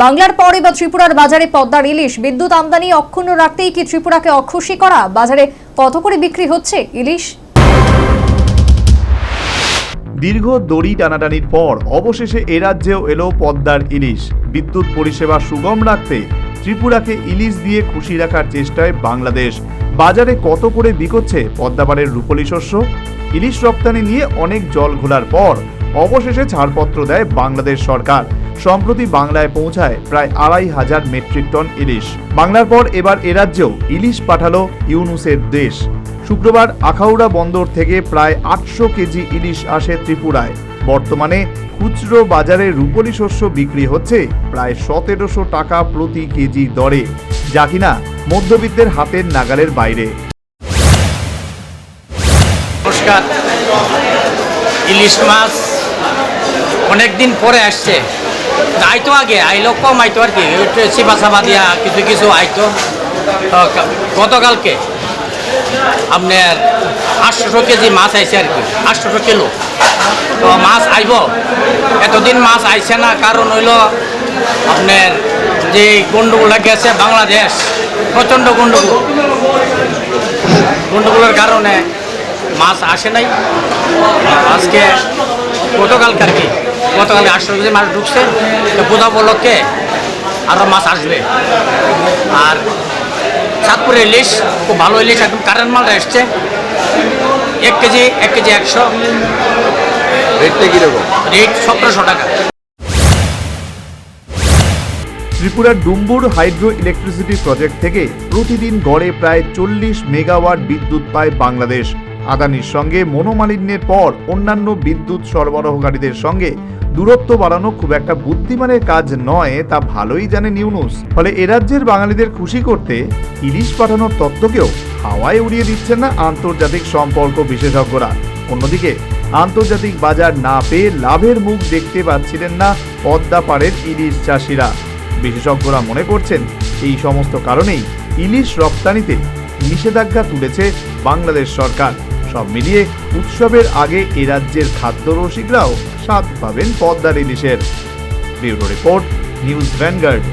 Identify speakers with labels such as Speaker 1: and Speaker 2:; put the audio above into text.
Speaker 1: বাংলার পর এবার ত্রিপুরার বাজারে পদ্মার ইলিশ, বিদ্যুৎ আমদানি অক্ষুণ্ণ রাখতেই কি ত্রিপুরাকে অখুশি করা? বাজারে কত করে বিক্রি হচ্ছে ইলিশ?
Speaker 2: দীর্ঘ দড়ি টানাটানির পর অবশেষে এ রাজ্যেও এলো পদ্মার ইলিশ। বিদ্যুৎ পরিষেবা সুগম রাখতে ত্রিপুরাকে ইলিশ দিয়ে খুশি রাখার চেষ্টায় বাংলাদেশ। বাজারে কত করে বিকোচ্ছে পদ্মাবারের রূপলি শস্য? ইলিশ রপ্তানি নিয়ে অনেক জল ঘোলার পর অবশেষে ছাড়পত্র দেয় বাংলাদেশ সরকার। সম্প্রতি বাংলায় পৌঁছায় প্রায় আড়াই হাজার মেট্রিক টন ইলিশ। বাংলার পর এবার এ রাজ্যেও ইলিশ পাঠালো ইউনুসের দেশ। শুক্রবার আখাউড়া বন্দর থেকে প্রায় আটশো কেজি ইলিশ আসে ত্রিপুরায়। বর্তমানে খুচরো বাজারে রূপলি শস্য বিক্রি হচ্ছে প্রায় সতেরোশো টাকা প্রতি কেজি দরে, যা কিনা মধ্যবিত্তের হাতের নাগালের বাইরে।
Speaker 3: ইলিশ মাছ অনেকদিন পরে আসছে। আইতো আগে আইলো কম আইতো আর কি। চিপা চাপা দিয়া কিছু কিছু আইতো। গতকালকে আপনার আটশোশো কেজি মাছ আইছে আর কি। আটশোশো কিলো। তো মাছ আইব। এতদিন মাছ আইছে না, কারণ হইল আপনার যে গন্ডগোল গেছে বাংলাদেশ, প্রচণ্ড গন্ডগোল গন্ডগোলের কারণে মাছ আসে নাই। আজকে গতকালকে আর কি গতকালকে আটশো কেজি মাছ ঢুকছে তো বোধা উপলক্ষে আরও মাছ আসবে। আর চাঁদপুরে ইলিশ খুব ভালো ইলিশ একদম কারেন্ট মাল এসছে। এক কেজি এক কেজি একশো।
Speaker 4: রেটটা কীরকম?
Speaker 3: রেট সতেরোশো টাকা।
Speaker 2: ত্রিপুরার ডুম্বুর হাইড্রো ইলেকট্রিসিটি প্রজেক্ট থেকে প্রতিদিন গড়ে প্রায় চল্লিশ মেগাওয়াট বিদ্যুৎ পায় বাংলাদেশ। আদানির সঙ্গে মনোমালিন্যের পর অন্যান্য বিদ্যুৎ সরবরাহকারীদের সঙ্গে দূরত্ব বাড়ানো খুব একটা বুদ্ধিমানের কাজ নয়, তা ভালোই জানে নিউনুস। ফলে এ রাজ্যের বাঙালিদের খুশি করতে ইলিশ পাঠানোর তত্ত্বকেও হাওয়ায় উড়িয়ে দিচ্ছেন না আন্তর্জাতিক সম্পর্ক বিশেষজ্ঞরা। অন্যদিকে, আন্তর্জাতিক বাজার না পেয়ে লাভের মুখ দেখতে পাচ্ছিলেন না পদ্মা পাড়ের ইলিশ চাষিরা। বিশেষজ্ঞরা মনে করছেন, এই সমস্ত কারণেই ইলিশ রপ্তানিতে নিষেধাজ্ঞা তুলেছে বাংলাদেশ সরকার। সব মিলিয়ে উৎসবের আগে এ রাজ্যের খাদ্য রসিকরাও স্বাদ পাবেন পদ্মার ইলিশের। Bureau report, news Vanguard.